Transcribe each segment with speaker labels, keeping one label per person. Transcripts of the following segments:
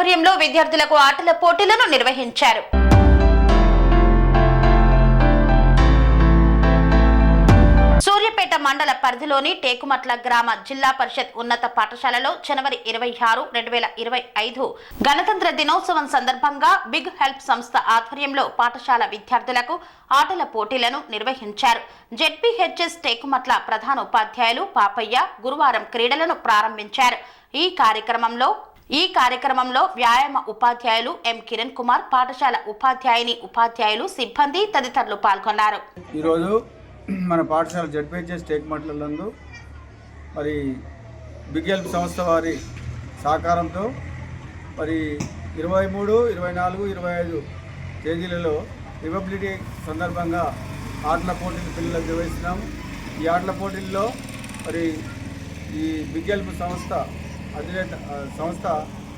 Speaker 1: ఆధ్వర్యంలో విద్యార్థులకు ఆటల పోటీలను నిర్వహించారు. సూర్యపేట మండల పరిధిలోని టేకుమట్ల గ్రామ జిల్లా పరిషత్ ఉన్నత పాఠశాలలో జనవరి ఇరవై ఆరు రెండు వేల ఇరవై ఐదు గణతంత్ర దినోత్సవం సందర్భంగా బిగ్ హెల్ప్ సంస్థ ఆధ్వర్యంలో పాఠశాల విద్యార్థులకు ఆటల పోటీలను నిర్వహించారు. జెడ్పీహెచ్ఎస్ టేకుమట్ల ప్రధాన ఉపాధ్యాయులు పాపయ్య గురువారం క్రీడలను ప్రారంభించారు. ఈ కార్యక్రమంలో ఈ కార్యక్రమంలో వ్యాయామ ఉపాధ్యాయులు ఎం కిరణ్ కుమార్ పాఠశాల ఉపాధ్యాయుని ఉపాధ్యాయులు సిబ్బంది తదితరులు పాల్గొన్నారు.
Speaker 2: ఈరోజు మన పాఠశాల జడ్పీహెచ్ఎస్ టేక్మట్లందు మరి బిగ్ హెల్ప్ సంస్థ వారి సహకారంతో మరి ఇరవై మూడు ఇరవై నాలుగు ఇరవై ఐదు తేదీలలో రిపబ్లిక్ డే సందర్భంగా ఆటల పోటీలు పిల్లలకు నిర్వహిస్తున్నాము ఈ ఆటల పోటీల్లో మరి ఈ బిగ్ హెల్ప్ సంస్థ అధినేత సంస్థ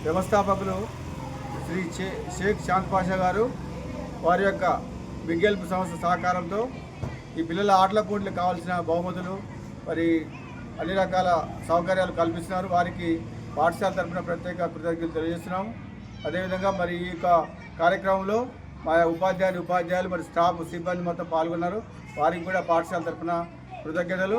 Speaker 2: వ్యవస్థాపకులు శ్రీ షేక్ చాంద్ పాషా గారు వారి యొక్క బిగ్ సంస్థ సహకారంతో ఈ పిల్లల ఆటల పోటీలకు కావాల్సిన బహుమతులు మరి అన్ని రకాల సౌకర్యాలు కల్పిస్తున్నారు. వారికి పాఠశాల తరఫున ప్రత్యేక కృతజ్ఞతలు తెలియజేస్తున్నాము అదేవిధంగా మరి ఈ యొక్క కార్యక్రమంలో మా ఉపాధ్యాయులు ఉపాధ్యాయులు మరి స్టాఫ్ సిబ్బంది మొత్తం పాల్గొన్నారు. వారికి కూడా పాఠశాల తరపున కృతజ్ఞతలు.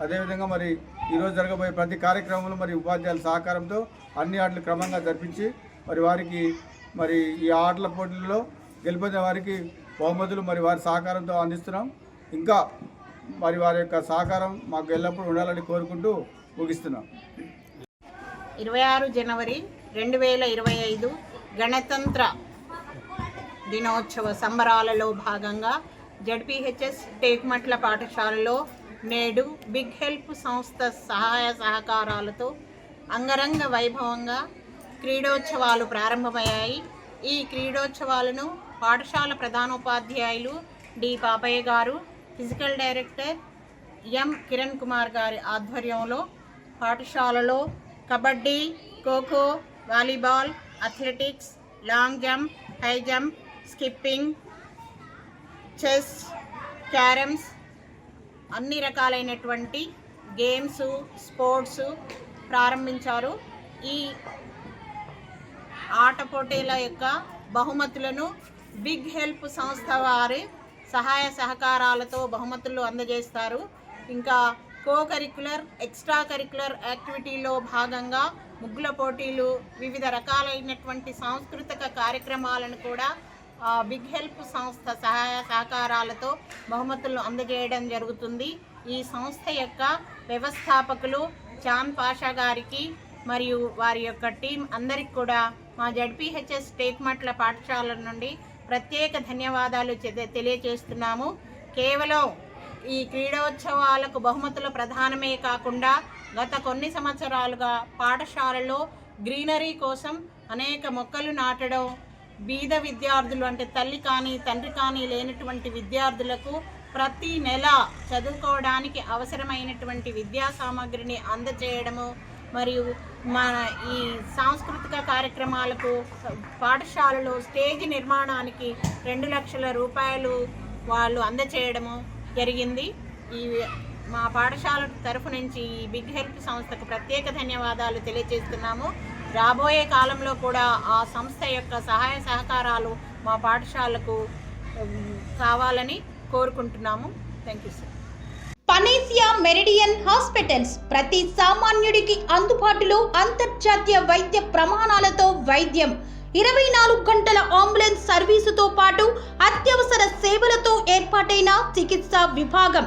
Speaker 2: అదేవిధంగా మరి ఈరోజు జరగబోయే ప్రతి కార్యక్రమంలో మరి ఉపాధ్యాయుల సహకారంతో అన్ని ఆటలు క్రమంగా జరిపించి మరి వారికి మరి ఈ ఆటల పోటీల్లో గెలుపొందిన వారికి బహుమతులు మరి వారి సహకారంతో అందిస్తున్నాం. ఇంకా మరి వారి యొక్క సహకారం మాకు ఎల్లప్పుడూ ఉండాలని కోరుకుంటూ ముగిస్తున్నాం.
Speaker 3: ఇరవై ఆరు జనవరి రెండు వేల ఇరవై ఐదు గణతంత్ర దినోత్సవ సంబరాలలో భాగంగా జడ్పీహెచ్ఎస్ టేక్మట్ల పాఠశాలలో నేడు బిగ్ హెల్ప్ సంస్థ సహాయ సహకారాలతో అంగరంగ వైభవంగా క్రీడోత్సవాలు ప్రారంభమయ్యాయి. ఈ క్రీడోత్సవాలను పాఠశాల ప్రధానోపాధ్యాయులు డి. పాపయ్య గారు physical director M. Kiran Kumar గారి ఆధ్వర్యంలో పాఠశాలలో kabaddi kho kho volleyball athletics long jump high jump skipping chess carroms అన్ని రకాలైనటువంటి గేమ్స్ స్పోర్ట్స్ ప్రారంభించారు. ఈ ఆట పోటీల యొక్క బహుమతులను బిగ్ హెల్ప్ సంస్థ వారి సహాయ సహకారాలతో బహుమతులు అందజేస్తారు. ఇంకా కో కరిక్యులర్ ఎక్స్ట్రా కరిక్యులర్ యాక్టివిటీలో భాగంగా ముగ్గుల పోటీలు వివిధ రకాలైనటువంటి సాంస్కృతిక కార్యక్రమాలను కూడా బిగ్ హెల్ప్ సంస్థ సహాయ సహకారాలతో బహుమతులు అందజేయడం జరుగుతుంది. ఈ సంస్థ యొక్క వ్యవస్థాపకులు చాంద్ పాషా గారికి మరియు వారి యొక్క టీం అందరికి కూడా మా జడ్పిహెచ్ఎస్ టేక్మట్ల పాఠశాల నుండి ప్రత్యేక ధన్యవాదాలు తెలియజేస్తున్నాము. కేవలం ఈ క్రీడోత్సవాలకు బహుమతులు ప్రధానమే కాకుండా గత కొన్ని సంవత్సరాలుగా పాఠశాలలో గ్రీనరీ కోసం అనేక మొక్కలు నాటడం బీద విద్యార్థులు అంటే తల్లి కానీ తండ్రి కానీ లేనటువంటి విద్యార్థులకు ప్రతి నెల చదువుకోవడానికి అవసరమైనటువంటి విద్యా సామాగ్రిని అందజేయడము మరియు మన ఈ సాంస్కృతిక కార్యక్రమాలకు పాఠశాలలో స్టేజ్ నిర్మాణానికి రెండు లక్షల రూపాయలు వాళ్ళు అందచేయడము జరిగింది. ఈ మా పాఠశాల తరఫు నుంచి ఈ బిగ్ హెల్ప్ సంస్థకు ప్రత్యేక ధన్యవాదాలు తెలియజేస్తున్నాము. రాబోయే కాలంలో కూడా ఆ సంస్థ యొక్క సహాయ సహకారాలు మా పాఠశాలకు కావాలని కోరుకుంటున్నాము. Thank you sir
Speaker 4: Panacea Meridian hospitals ప్రతి సామాన్యుడికి అందుబాటులో అంతర్జాతీయ వైద్య ప్రమాణాలతో వైద్యం. ఇరవై నాలుగు గంటల అంబులెన్స్ సర్వీసుతో పాటు అత్యవసర సేవలతో ఏర్పాటైన చికిత్సా విభాగం.